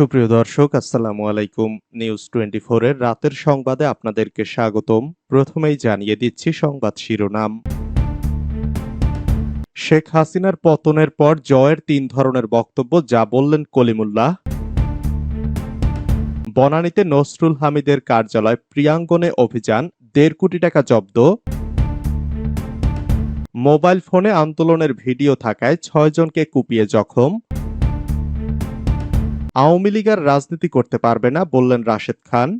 সুপ্রিয় দর্শক, আসসালামু আলাইকুম। নিউজ টোয়েন্টি এর রাতের সংবাদে আপনাদেরকে স্বাগতম। প্রথমেই জানিয়ে দিচ্ছি সংবাদ শিরোনাম। শেখ হাসিনার পতনের পর জয়ের তিন ধরনের বক্তব্য, যা বললেন কলিমুল্লাহ। বনানীতে নসরুল হামিদের কার্যালয় প্রিয়াঙ্গনে অভিযান, দেড় কোটি টাকা জব্দ। মোবাইল ফোনে আন্দোলনের ভিডিও থাকায় ছয়জনকে কুপিয়ে জখম। আওয়ামী লীগ আর রাজনীতি করতে পারবে না, বললেন রাশেদ খান।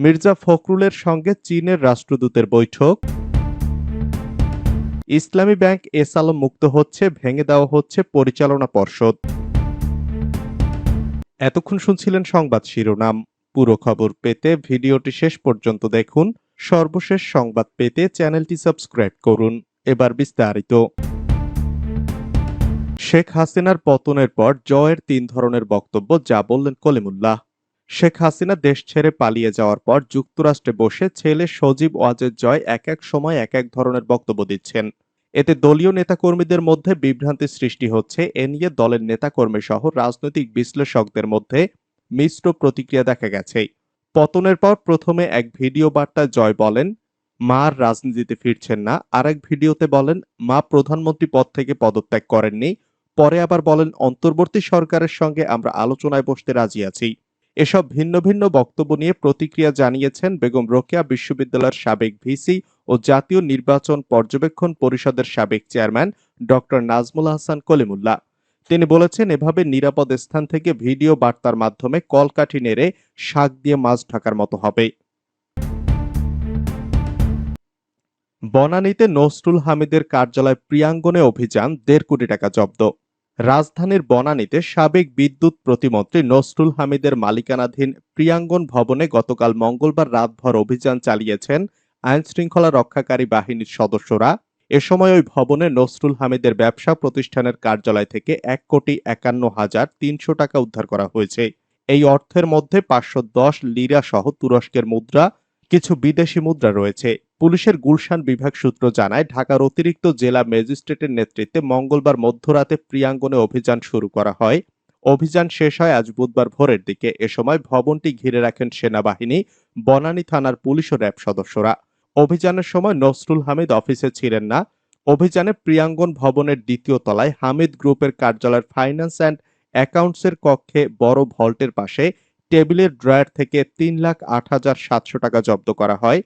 মির্জা ফখরুলের সঙ্গে চীনের রাষ্ট্রদূতের বৈঠক। ইসলামী ব্যাংক এস আলম মুক্ত হচ্ছে, ভেঙে দেওয়া হচ্ছে পরিচালনা পর্ষদ। এতক্ষণ শুনছিলেন সংবাদ শিরোনাম। পুরো খবর পেতে ভিডিওটি শেষ পর্যন্ত দেখুন। সর্বশেষ সংবাদ পেতে চ্যানেলটি সাবস্ক্রাইব করুন। এবার বিস্তারিত। শেখ হাসিনার পতনের পর জয়ের তিন ধরনের বক্তব্য যা বললেন কলিমুল্লাহ। শেখ হাসিনা দেশ ছেড়ে পালিয়ে যাওয়ার পর যুক্তরাষ্ট্রে বসে ছেলে সজীব ওয়াজেদ জয় এক এক সময় এক এক ধরনের বক্তব্য দিচ্ছেন। এতে দলীয় নেতাকর্মীদের মধ্যে বিভ্রান্তি সৃষ্টি হচ্ছে। এ নিয়ে দলের নেতাকর্মী সহ রাজনৈতিক বিশ্লেষকদের মধ্যে মিশ্র প্রতিক্রিয়া দেখা গেছে। পতনের পর প্রথমে এক ভিডিও বার্তায় জয় বলেন, মা আর রাজনীতিতে ফিরছেন না। আরেক ভিডিওতে বলেন, মা প্রধানমন্ত্রী পদ থেকে পদত্যাগ করেননি। পরে আবার বলেন, অন্তর্বর্তী সরকারের সঙ্গে আমরা আলোচনায় বসতে রাজি আছি। এসব ভিন্ন ভিন্ন বক্তব্য নিয়ে প্রতিক্রিয়া জানিয়েছেন বেগম রোকেয়া বিশ্ববিদ্যালয়ের সাবেক ভিসি ও জাতীয় নির্বাচন পর্যবেক্ষণ পরিষদের সাবেক চেয়ারম্যান ডক্টর নাজমুল হাসান কলিমুল্লাহ। তিনি বলেছেন, এভাবে নিরাপদ স্থান থেকে ভিডিও বার্তার মাধ্যমে কলকাঠি নেড়ে শাক দিয়ে মাছ ঢাকার মতো হবে। বনানীতে নসরুল হামিদের কার্যালয় প্রিয়াঙ্গনে অভিযান, দেড় কোটি টাকা জব্দ। রাজধানীর বনানীতে সাবেক বিদ্যুৎ প্রতিমন্ত্রী নসরুল হামিদের মালিকানাধীন প্রিয়াঙ্গন ভবনে গতকাল মঙ্গলবার রাতভর অভিযান চালিয়েছেন আইন শৃঙ্খলা রক্ষাকারী বাহিনীর সদস্যরা। এ সময় ওই ভবনে নসরুল হামিদের ব্যবসা প্রতিষ্ঠানের কার্যালয় থেকে এক কোটি একান্ন হাজার তিনশো টাকা উদ্ধার করা হয়েছে। এই অর্থের মধ্যে পাঁচশো দশ লিরা সহ তুরস্কের মুদ্রা কিছু বিদেশি মুদ্রা রয়েছে। পুলিশের গুলশান বিভাগ সূত্র জানায়, ঢাকার অতিরিক্ত জেলা ম্যাজিস্ট্রেটের নেতৃত্বে মঙ্গলবার মধ্যরাতে প্রিয়াঙ্গনে অভিযান শুরু করা হয়। অভিযান শেষ হয় আজ বুধবার ভোরের দিকে। এ সময় ভবনটি ঘিরে রাখেন সেনাবাহিনী, বনানী থানার পুলিশ ও র্যাব সদস্যরা। অভিযানের সময় নসরুল হামিদ অফিসে ছিলেন না। অভিযানে প্রিয়াঙ্গন ভবনের দ্বিতীয় তলায় হামিদ গ্রুপের কার্যালয়ের ফাইন্যান্স অ্যান্ড অ্যাকাউন্টসের কক্ষে বড় ভল্টের পাশে টেবিলের ড্রয়ার থেকে তিন লাখ আট হাজার সাতশো টাকা জব্দ করা হয়।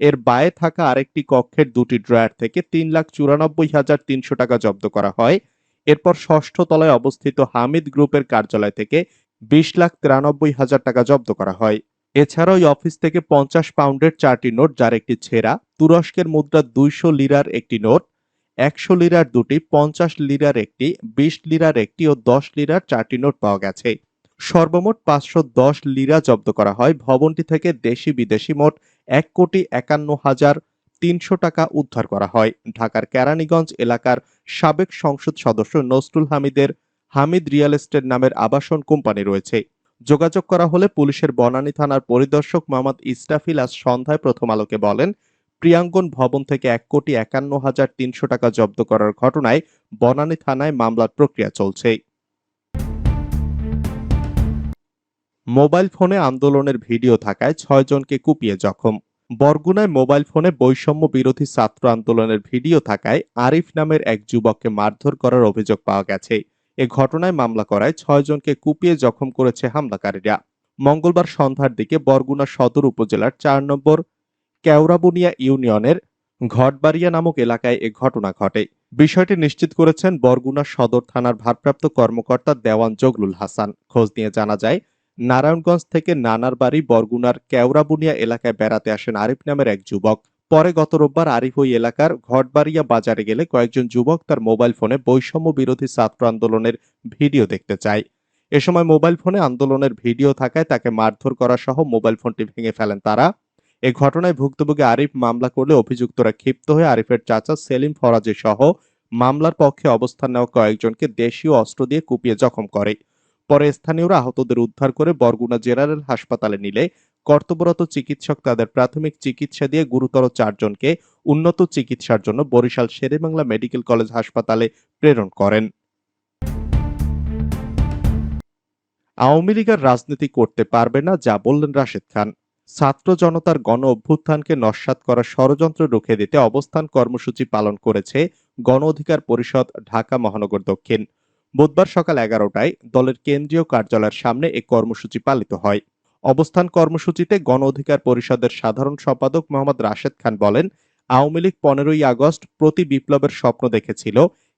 এর বায়ে থাকা আরেকটি কক্ষের দুটি ড্রয়ার থেকে তিন লাখ চুরানব্বই হাজার তিনশো টাকা জব্দ করা হয়। এরপর ষষ্ঠ তলায় অবস্থিত হামিদ গ্রুপের কার্যালয় থেকে বিশ লাখ তিরানব্বই হাজার টাকা জব্দ করা হয়। এছাড়াও অফিস থেকে পঞ্চাশ পাউন্ডের চারটি নোট, যার একটি ছেঁড়া, তুরস্কের মুদ্রা দুইশো লিরার একটি নোট, একশো লিরার দুটি, পঞ্চাশ লিরার একটি, বিশ লিরার একটি ও দশ লিরার চারটি নোট পাওয়া গেছে। সর্বমোট পাঁচশো দশ লিরা জব্দ করা হয়। ভবনটি থেকে দেশি বিদেশি মোট এক কোটি একান্ন হাজার তিনশো টাকা উদ্ধার করা হয়। ঢাকার কেরানীগঞ্জ এলাকার সাবেক সংসদ সদস্য নসরুল হামিদের হামিদ রিয়েল এস্টেট নামের আবাসন কোম্পানি রয়েছে। যোগাযোগ করা হলে পুলিশের বনানী থানার পরিদর্শক মোহাম্মদ ইস্টাফিল আজ সন্ধ্যায় প্রথম আলোকে বলেন, প্রিয়াঙ্গন ভবন থেকে এক কোটি একান্ন হাজার তিনশো টাকা জব্দ করার ঘটনায় বনানী থানায় মামলার প্রক্রিয়া চলছে। মোবাইল ফোনে আন্দোলনের ভিডিও থাকায় ছয়জনকে কুপিয়ে জখম। বরগুনায় মোবাইল ফোনে বৈষম্য বিরোধী ছাত্র আন্দোলনের ভিডিও থাকায় আরিফ নামের এক যুবককে মারধর করার অভিযোগ পাওয়া গেছে। এ ঘটনায় মামলা করায় ছয়জনকে কুপিয়ে জখম করেছে হামলাকারীরা। মঙ্গলবার সন্ধ্যার দিকে বরগুনা সদর উপজেলার চার নম্বর কেওড়াবুনিয়া ইউনিয়নের ঘটবাড়িয়া নামক এলাকায় এ ঘটনা ঘটে। বিষয়টি নিশ্চিত করেছেন বরগুনা সদর থানার ভারপ্রাপ্ত কর্মকর্তা দেওয়ান জগলুল হাসান। খোঁজ নিয়ে জানা যায় নারায়ণগঞ্জ থেকে নানার বাড়ি বরগুনার কেওড়াবুনিয়া এলাকায় বেড়াতে আসেন আরিফ নামের এক যুবক। পরে গত রোববার আরিফ ওই এলাকার ঘটবাড়িয়া বাজারে গেলে কয়েকজন যুবক তার মোবাইল ফোনে বৈষম্য বিরোধী ছাত্র আন্দোলনের ভিডিও দেখতে চায়। এ সময় মোবাইল ফোনে আন্দোলনের ভিডিও থাকায় তাকে মারধর করা সহ মোবাইল ফোনটি ভেঙে ফেলেন তারা। এ ঘটনায় ভুক্তভোগী আরিফ মামলা করলে অভিযুক্তরা ক্ষিপ্ত হয়ে আরিফের চাচা সেলিম ফরাজি সহ মামলার পক্ষে অবস্থান নেওয়া কয়েকজনকে দেশীয় অস্ত্র দিয়ে কুপিয়ে জখম করে। পরে স্থানীয়রা আহতদের উদ্ধার করে বরগুনা জেনারেল হাসপাতালে নিলে কর্তব্যরত চিকিৎসক তাদের প্রাথমিক চিকিৎসা দিয়ে গুরুতর চারজনকে উন্নত চিকিৎসার জন্য বরিশাল শেরেবাংলা মেডিকেল কলেজ হাসপাতালে প্রেরণ করেন। আওয়ামী লীগ আর রাজনীতি করতে পারবে না, যা বললেন রাশেদ খান। ছাত্র জনতার গণ অভ্যুত্থানকে নস্যাৎ করার ষড়যন্ত্র রুখে দিতে অবস্থান কর্মসূচি পালন করেছে গণ অধিকার পরিষদ ঢাকা মহানগর দক্ষিণ। বুধবার সকাল এগারোটায় দলের কেন্দ্রীয় কার্যালয়ের সামনে এই কর্মসূচি পালিত হয়। অবস্থান কর্মসূচিতে গণ অধিকার পরিষদের সাধারণ সম্পাদক মোহাম্মদ রাশেদ খান বলেন, আওয়ামী লীগ পনেরোই আগস্ট প্রতি বিপ্লবের স্বপ্ন দেখেছিল,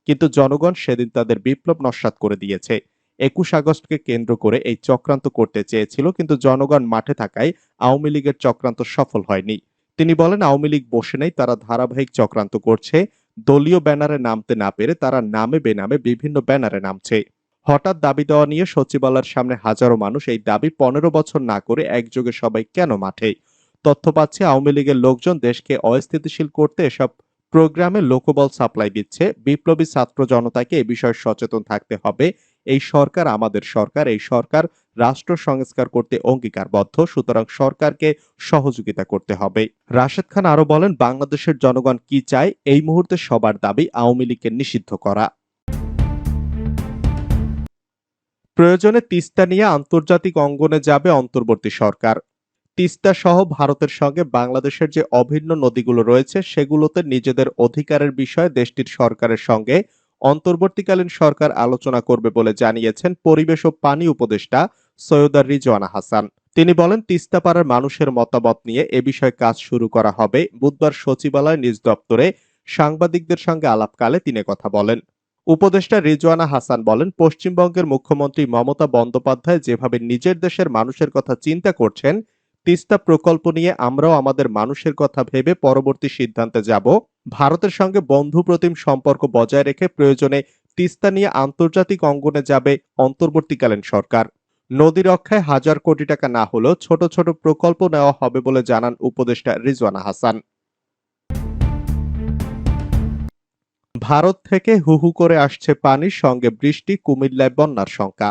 কিন্তু জনগণ সেদিন তাদের বিপ্লব নস্যাৎ করে দিয়েছে। একুশ আগস্টকে কেন্দ্র করে এই চক্রান্ত করতে চেয়েছিল, কিন্তু জনগণ মাঠে থাকায় আওয়ামী লীগের চক্রান্ত সফল হয়নি। তিনি বলেন, আওয়ামী লীগ বসে নেই, তারা ধারাবাহিক চক্রান্ত করছে দলীয় ব্যানারে নামতে না পেরে তারা নামে বেনামে বিভিন্ন ব্যানারে নামছে। হঠাৎ দাবি দেওয়া নিয়ে সচিবালয়ের সামনে হাজারো মানুষ এই দাবি পনেরো বছর না করে একযোগে সবাই কেন মাঠে? তথ্য পাচ্ছে আওয়ামী লীগের লোকজন দেশকে অস্থিতিশীল করতে এসব প্রোগ্রামে লোকবল সাপ্লাই দিচ্ছে। বিপ্লবী ছাত্র জনতাকে এ বিষয়ে সচেতন থাকতে হবে। এই সরকার আমাদের সরকার, এই সরকার রাষ্ট্র সংস্কার করতে অঙ্গীকারবদ্ধ, সুতরাং সরকারকে সহযোগিতা করতে হবে। রাশেদ খান আরও বলেন, বাংলাদেশের জনগণ কি চায়? এই মুহূর্তে সবার দাবি আওয়ামী লীগকে নিষিদ্ধ করা। প্রয়োজনে তিস্তা নিয়ে আন্তর্জাতিক অঙ্গনে যাবে অন্তর্বর্তী সরকার। তিস্তা সহ ভারতের সঙ্গে বাংলাদেশের যে অভিন্ন নদীগুলো রয়েছে, সেগুলোতে নিজেদের অধিকারের বিষয়ে দেশটির সরকারের সঙ্গে অন্তর্বর্তীকালীন সরকার আলোচনা করবে বলে জানিয়েছেন পরিবেশ ও পানি উপদেষ্টা সৈয়দার রিজওয়ানা হাসান। তিনি বলেন, তিস্তাপাড়ার মানুষের মতামত নিয়ে এ বিষয়ে কাজ শুরু করা হবে। বুধবার সচিবালয় নিজ দপ্তরে সাংবাদিকদের সঙ্গে আলাপকালে তিনি কথা বলেন। উপদেষ্টা রিজওয়ানা হাসান বলেন, পশ্চিমবঙ্গের মুখ্যমন্ত্রী মমতা বন্দ্যোপাধ্যায় যেভাবে নিজের দেশের মানুষের কথা চিন্তা করছেন, তিস্তা প্রকল্প নিয়ে আমরাও আমাদের মানুষের কথা ভেবে পরবর্তী সিদ্ধান্তে যাব। ভারতের সঙ্গে বন্ধুপ্রতিম সম্পর্ক বজায় রেখে প্রয়োজনে তিস্তা নিয়ে আন্তর্জাতিক অঙ্গনে যাবে অন্তর্বর্তীকালীন সরকার। নদী রক্ষায় হাজার কোটি টাকা না হলেও ছোট ছোট প্রকল্প নেওয়া হবে বলে জানান উপদেষ্টা রিজওয়ানা হাসান। ভারত থেকে হুহু করে আসছে পানির সঙ্গে বৃষ্টি, কুমিল্লায় বন্যার শঙ্কা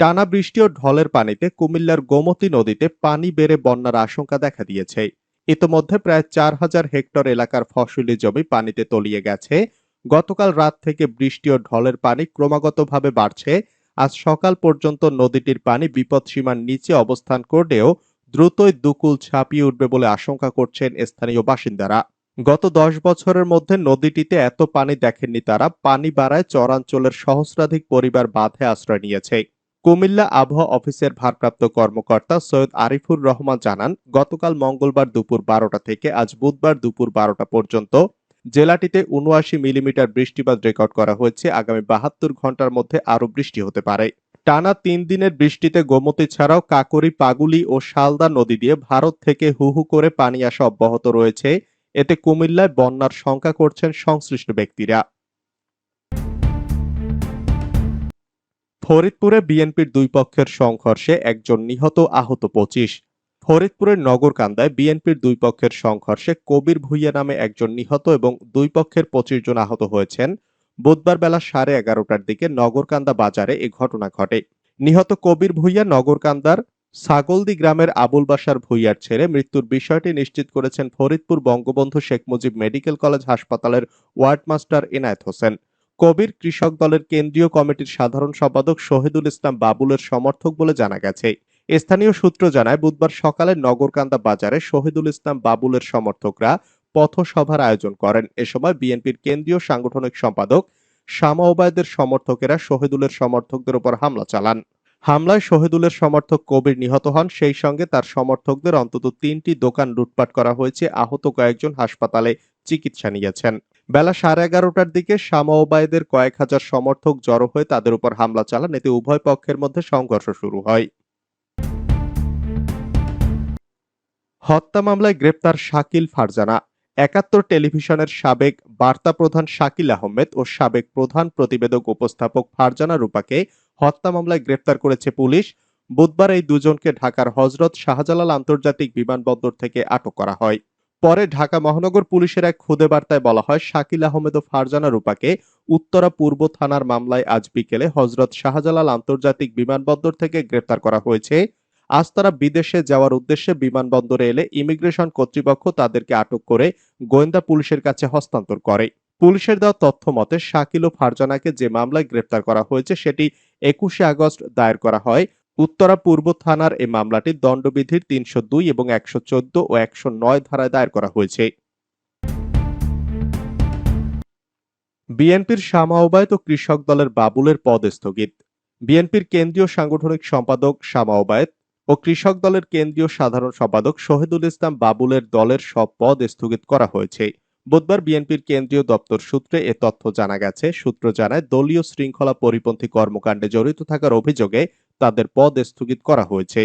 টানা বৃষ্টি ও ঢলের পানিতে কুমিল্লার গোমতী নদীতে পানি বেড়ে বন্যার আশঙ্কা দেখা দিয়েছে। ইতোমধ্যে প্রায় চার হাজার হেক্টর এলাকার ফসলি জমি পানিতে তলিয়ে গেছে। গতকাল রাত থেকে বৃষ্টি ও ঢলের পানি ক্রমাগতভাবে বাড়ছে। আজ সকাল পর্যন্ত নদীটির পানি বিপদসীমার নিচে অবস্থান করলেও দ্রুতই দুকুল ছাপিয়ে উঠবে বলে আশঙ্কা করছেন স্থানীয় বাসিন্দারা। গত দশ বছরের মধ্যে নদীটিতে এত পানি দেখেননি তারা। পানি বাড়ায় চরাঞ্চলের সহস্রাধিক পরিবার বাঁধে আশ্রয় নিয়েছে। কুমিল্লা আবহাওয়া অফিসের ভারপ্রাপ্ত কর্মকর্তা সৈয়দ আরিফুর রহমান জানান, গতকাল মঙ্গলবার দুপুর বারোটা থেকে আজ বুধবার দুপুর বারোটা পর্যন্ত জেলাটিতে উনআশি মিলিমিটার বৃষ্টিপাত রেকর্ড করা হয়েছে। আগামী বাহাত্তর ঘণ্টার মধ্যে আরও বৃষ্টি হতে পারে। টানা তিন দিনের বৃষ্টিতে গোমতী ছাড়াও কাকরি, পাগুলি ও শালদা নদী দিয়ে ভারত থেকে হুহু করে পানি আসা অব্যাহত রয়েছে। এতে কুমিল্লায় বন্যার শঙ্কা করছেন সংশ্লিষ্ট ব্যক্তিরা। ফরিদপুরে বিএনপির দুই পক্ষের সংঘর্ষে একজন নিহত আহত পঁচিশ। ফরিদপুরের নগরকান্দায় বিএনপির দুই পক্ষের সংঘর্ষে কবির ভুইয়া নামে একজন নিহত এবং দুই পক্ষের পঁচিশ জন আহত হয়েছেন। বুধবার বেলা সাড়ে এগারোটার দিকে নগরকান্দা বাজারে এ ঘটনা ঘটে। নিহত কবির ভুইয়া নগরকান্দার ছাগলদি গ্রামের আবুল বাসার ভুইয়ার ছেলে মৃত্যুর বিষয়টি নিশ্চিত করেছেন ফরিদপুর বঙ্গবন্ধু শেখ মুজিব মেডিকেল কলেজ হাসপাতালের ওয়ার্ড মাস্টার এনায়েত হোসেন। কবির কৃষক দলের কেন্দ্রীয় কমিটির সাধারণ সম্পাদক শহীদুল ইসলাম বাবুলের সমর্থক বলে জানা গেছে। স্থানীয় সূত্র জানায়, বুধবার সকালে নগরকান্দা বাজারে শহীদুল ইসলাম বাবুলের সমর্থকরা পথসভার আয়োজন করেন। এ সময় বিএনপির কেন্দ্রীয় সাংগঠনিক সম্পাদক শামা ওবায়দের সমর্থকেরা শহীদুলের সমর্থকদের উপর হামলা চালান। হামলায় শহীদুলের সমর্থক কবির নিহত হন। সেই সঙ্গে তার সমর্থকদের অন্তত তিনটি দোকান লুটপাট করা হয়েছে। আহত কয়েকজন হাসপাতালে চিকিৎসা নিয়েছেন। বেলা সাড়ে এগারোটার দিকে শামা ওবায়দের কয়েক হাজার সমর্থক জড়ো হয়ে তাদের উপর হামলা চালান। এতে উভয় পক্ষের মধ্যে সংঘর্ষ শুরু হয়। হত্যা মামলায় গ্রেপ্তার শাকিল ফারজানা। একাত্তর টেলিভিশনের সাবেক বার্তা প্রধান শাকিল আহমেদ ও সাবেক প্রধান প্রতিবেদক উপস্থাপক ফারজানা রূপাকে হত্যা মামলায় গ্রেপ্তার করেছে পুলিশ। বুধবার এই দুজনকে ঢাকার হজরত শাহজালাল আন্তর্জাতিক বিমানবন্দর থেকে আটক করা হয়। পরে ঢাকা মহানগর পুলিশের এক খুদে বার্তায় বলা হয়, শাকিল আহমেদ ও ফারজানা রূপাকে উত্তরা পূর্ব থানার মামলায় আজ বিকেলে হজরত শাহজালাল আন্তর্জাতিক বিমানবন্দর থেকে গ্রেপ্তার করা হয়েছে। আজ তারা বিদেশে যাওয়ার উদ্দেশ্যে বিমানবন্দরে এলে ইমিগ্রেশন কর্তৃপক্ষ তাদেরকে আটক করে গোয়েন্দা পুলিশের কাছে হস্তান্তর করে। পুলিশের দেওয়া তথ্য মতে, শাকিল ও ফারজানাকে যে মামলায় গ্রেপ্তার করা হয়েছে, সেটি একুশে আগস্ট দায়ের করা হয়। উত্তরা পূর্ব থানার এই মামলাটি দণ্ডবিধির তিনশো দুই এবং একশো চোদ্দ ও একশো নয় ধারায় দায়ের করা হয়েছে। বিএনপির শামা ওবায়দ ও কৃষক দলের বাবুলের পদ স্থগিত বিএনপির কেন্দ্রীয় সাংগঠনিক সম্পাদক শামা ওবায়দ ও কৃষক দলের কেন্দ্রীয় সাধারণ সম্পাদক শহীদুল ইসলাম বাবুলের দলের সব পদ স্থগিত করা হয়েছে। বুধবার বিএনপির কেন্দ্রীয় দপ্তর সূত্রে এ তথ্য জানা গেছে। সূত্র জানায়, দলীয় শৃঙ্খলা পরিপন্থী কর্মকাণ্ডে জড়িত থাকার অভিযোগে তাদের পদ স্থগিত করা হয়েছে।